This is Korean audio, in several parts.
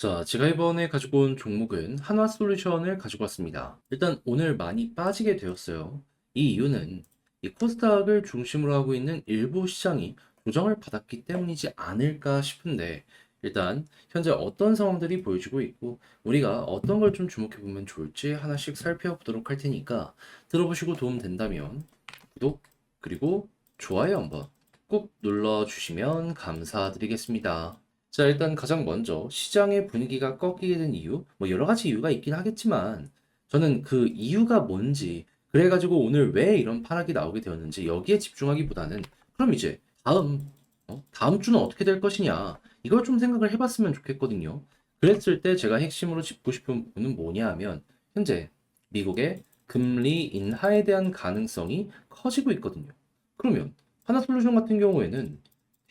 자, 제가 이번에 가지고 온 종목은 한화 솔루션을 가지고 왔습니다. 일단 오늘 많이 빠지게 되었어요. 이 이유는 이 코스닥을 중심으로 하고 있는 일부 시장이 조정을 받았기 때문이지 않을까 싶은데 일단 현재 어떤 상황들이 보여지고 있고 우리가 어떤 걸 좀 주목해 보면 좋을지 하나씩 살펴보도록 할 테니까 들어보시고 도움 된다면 구독 그리고 좋아요 한번 꼭 눌러 주시면 감사드리겠습니다. 자, 일단 가장 먼저 시장의 분위기가 꺾이게 된 이유, 뭐 여러 가지 이유가 있긴 하겠지만 저는 그 이유가 뭔지, 그래가지고 오늘 왜 이런 파락이 나오게 되었는지 여기에 집중하기보다는 그럼 이제 다음, 어? 다음 주는 어떻게 될 것이냐, 이걸 좀 생각을 해봤으면 좋겠거든요. 그랬을 때 제가 핵심으로 짚고 싶은 부분은 뭐냐 하면 현재 미국의 금리 인하에 대한 가능성이 커지고 있거든요. 그러면 하나솔루션 같은 경우에는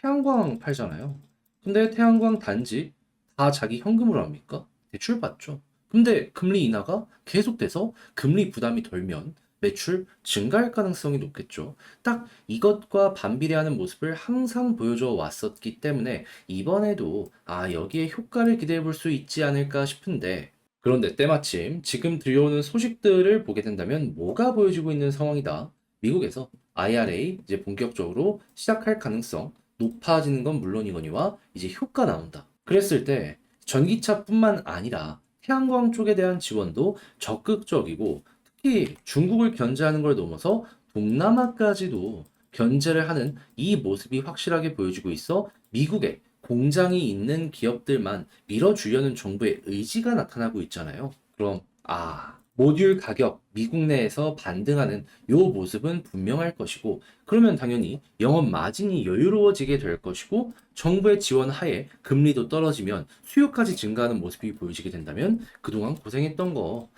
태양광 팔잖아요. 근데 태양광 단지 다 자기 현금으로 합니까? 대출 받죠. 근데 금리 인하가 계속돼서 금리 부담이 덜면 매출 증가할 가능성이 높겠죠. 딱 이것과 반비례하는 모습을 항상 보여줘 왔었기 때문에 이번에도 아, 여기에 효과를 기대해 볼 수 있지 않을까 싶은데 그런데 때마침 지금 들려오는 소식들을 보게 된다면 뭐가 보여지고 있는 상황이다. 미국에서 IRA 이제 본격적으로 시작할 가능성 높아지는 건 물론이거니와 이제 효과 나온다. 그랬을 때 전기차뿐만 아니라 태양광 쪽에 대한 지원도 적극적이고 특히 중국을 견제하는 걸 넘어서 동남아까지도 견제를 하는 이 모습이 확실하게 보여지고 있어 미국에 공장이 있는 기업들만 밀어주려는 정부의 의지가 나타나고 있잖아요. 그럼 아 모듈 가격 미국 내에서 반등하는 요 모습은 분명할 것이고 그러면 당연히 영업 마진이 여유로워지게 될 것이고 정부의 지원 하에 금리도 떨어지면 수요까지 증가하는 모습이 보여지게 된다면 그동안 고생했던 거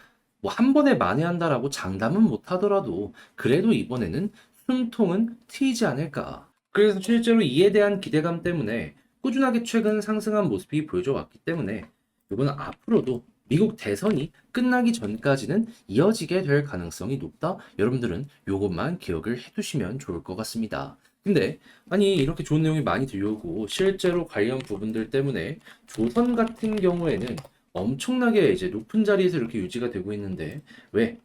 뭐 한 번에 만회한다라고 장담은 못 하더라도 그래도 이번에는 숨통은 트이지 않을까. 그래서 실제로 이에 대한 기대감 때문에 꾸준하게 최근 상승한 모습이 보여져 왔기 때문에 이거는 앞으로도 미국 대선이 끝나기 전까지는 이어지게 될 가능성이 높다. 여러분들은 이것만 기억을 해두시면 좋을 것 같습니다. 근데 아니 이렇게 좋은 내용이 많이 들려오고 실제로 관련 부분들 때문에 조선 같은 경우에는 엄청나게 이제 높은 자리에서 이렇게 유지가 되고 있는데 왜?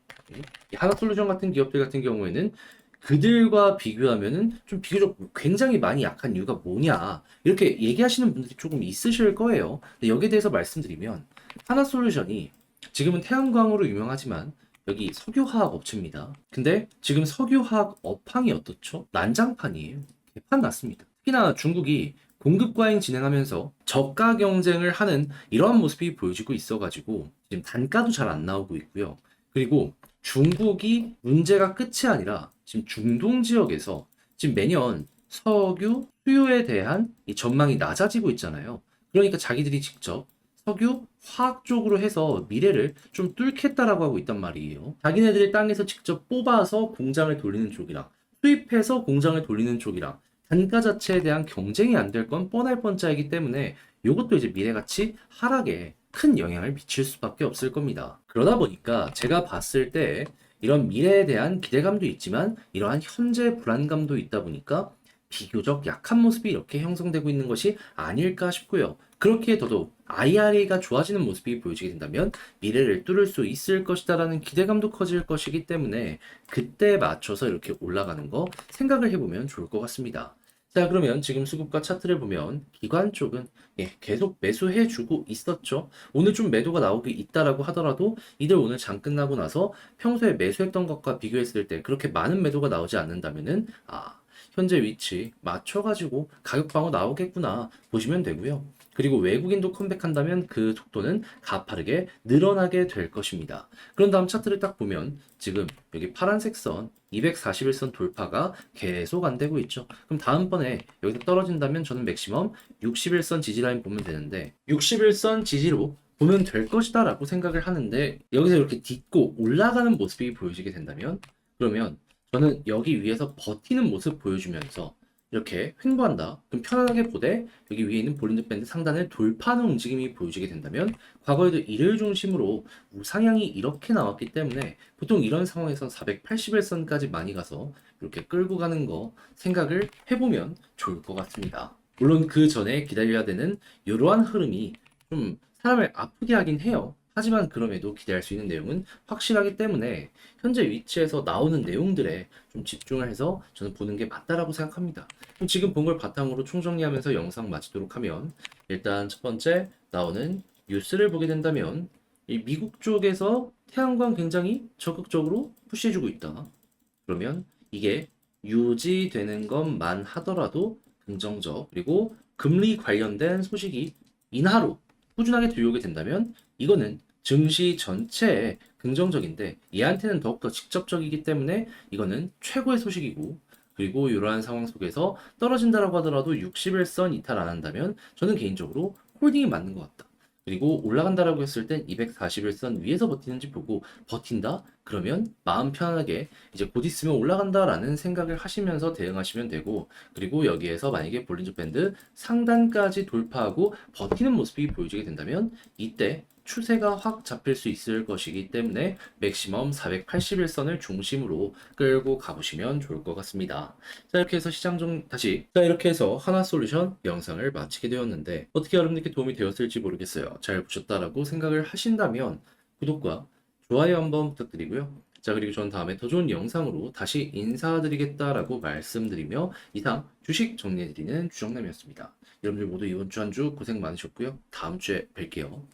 이 하나솔루션 같은 기업들 같은 경우에는 그들과 비교하면은 좀 비교적 굉장히 많이 약한 이유가 뭐냐 이렇게 얘기하시는 분들이 조금 있으실 거예요. 근데 여기에 대해서 말씀드리면 하나솔루션이 지금은 태양광으로 유명하지만 여기 석유화학 업체입니다. 근데 지금 석유화학 업황이 어떻죠? 난장판이에요. 개판 났습니다. 특히나 중국이 공급 과잉 진행하면서 저가 경쟁을 하는 이러한 모습이 보여지고 있어가지고 지금 단가도 잘 안 나오고 있고요. 그리고 중국이 문제가 끝이 아니라 지금 중동 지역에서 지금 매년 석유 수요에 대한 이 전망이 낮아지고 있잖아요. 그러니까 자기들이 직접 석유 화학 쪽으로 해서 미래를 좀 뚫겠다라고 하고 있단 말이에요. 자기네들이 땅에서 직접 뽑아서 공장을 돌리는 쪽이랑 수입해서 공장을 돌리는 쪽이랑 단가 자체에 대한 경쟁이 안 될 건 뻔할 뻔짜이기 때문에 이것도 이제 미래가치 하락에 큰 영향을 미칠 수밖에 없을 겁니다. 그러다 보니까 제가 봤을 때 이런 미래에 대한 기대감도 있지만 이러한 현재 불안감도 있다 보니까 비교적 약한 모습이 이렇게 형성되고 있는 것이 아닐까 싶고요. 그렇기에 더더욱 IRA가 좋아지는 모습이 보여지게 된다면 미래를 뚫을 수 있을 것이다라는 기대감도 커질 것이기 때문에 그때 맞춰서 이렇게 올라가는 거 생각을 해보면 좋을 것 같습니다. 자, 그러면 지금 수급과 차트를 보면 기관 쪽은 예, 계속 매수해주고 있었죠. 오늘 좀 매도가 나오기 있다라고 하더라도 이들 오늘 장 끝나고 나서 평소에 매수했던 것과 비교했을 때 그렇게 많은 매도가 나오지 않는다면은 아, 현재 위치 맞춰가지고 가격 방어 나오겠구나 보시면 되고요. 그리고 외국인도 컴백한다면 그 속도는 가파르게 늘어나게 될 것입니다. 그런 다음 차트를 딱 보면 지금 여기 파란색 선 241선 돌파가 계속 안 되고 있죠. 그럼 다음번에 여기서 떨어진다면 저는 맥시멈 61선 지지라인 보면 되는데 61선 지지로 보면 될 것이다 라고 생각을 하는데 여기서 이렇게 딛고 올라가는 모습이 보여지게 된다면 그러면 저는 여기 위에서 버티는 모습 보여주면서 이렇게 횡보한다. 그럼 편안하게 보되 여기 위에 있는 볼린저 밴드 상단을 돌파하는 움직임이 보여지게 된다면 과거에도 이를 중심으로 우상향이 이렇게 나왔기 때문에 보통 이런 상황에서 481선까지 많이 가서 이렇게 끌고 가는 거 생각을 해보면 좋을 것 같습니다. 물론 그 전에 기다려야 되는 이러한 흐름이 좀 사람을 아프게 하긴 해요. 하지만 그럼에도 기대할 수 있는 내용은 확실하기 때문에 현재 위치에서 나오는 내용들에 좀 집중을 해서 저는 보는 게 맞다라고 생각합니다. 그럼 지금 본 걸 바탕으로 총정리하면서 영상 마치도록 하면 일단 첫 번째 나오는 뉴스를 보게 된다면 이 미국 쪽에서 태양광 굉장히 적극적으로 푸시해주고 있다. 그러면 이게 유지되는 것만 하더라도 긍정적 그리고 금리 관련된 소식이 인하로 꾸준하게 들어오게 된다면 이거는 증시 전체에 긍정적인데 얘한테는 더욱더 직접적이기 때문에 이거는 최고의 소식이고 그리고 이러한 상황 속에서 떨어진다라고 하더라도 60일선 이탈 안 한다면 저는 개인적으로 홀딩이 맞는 것 같다. 그리고 올라간다라고 했을 땐 241선 위에서 버티는지 보고 버틴다? 그러면 마음 편하게 이제 곧 있으면 올라간다라는 생각을 하시면서 대응하시면 되고 그리고 여기에서 만약에 볼린저 밴드 상단까지 돌파하고 버티는 모습이 보여지게 된다면 이때 추세가 확 잡힐 수 있을 것이기 때문에 맥시멈 481선을 중심으로 끌고 가보시면 좋을 것 같습니다. 자 이렇게 해서 시장 좀 다시 자 이렇게 해서 하나솔루션 영상을 마치게 되었는데 어떻게 여러분들께 도움이 되었을지 모르겠어요. 잘 보셨다라고 생각을 하신다면 구독과 좋아요 한번 부탁드리고요. 자 그리고 전 다음에 더 좋은 영상으로 다시 인사드리겠다라고 말씀드리며 이상 주식 정리해드리는 주정남이었습니다. 여러분들 모두 이번 주 한 주 고생 많으셨고요. 다음 주에 뵐게요.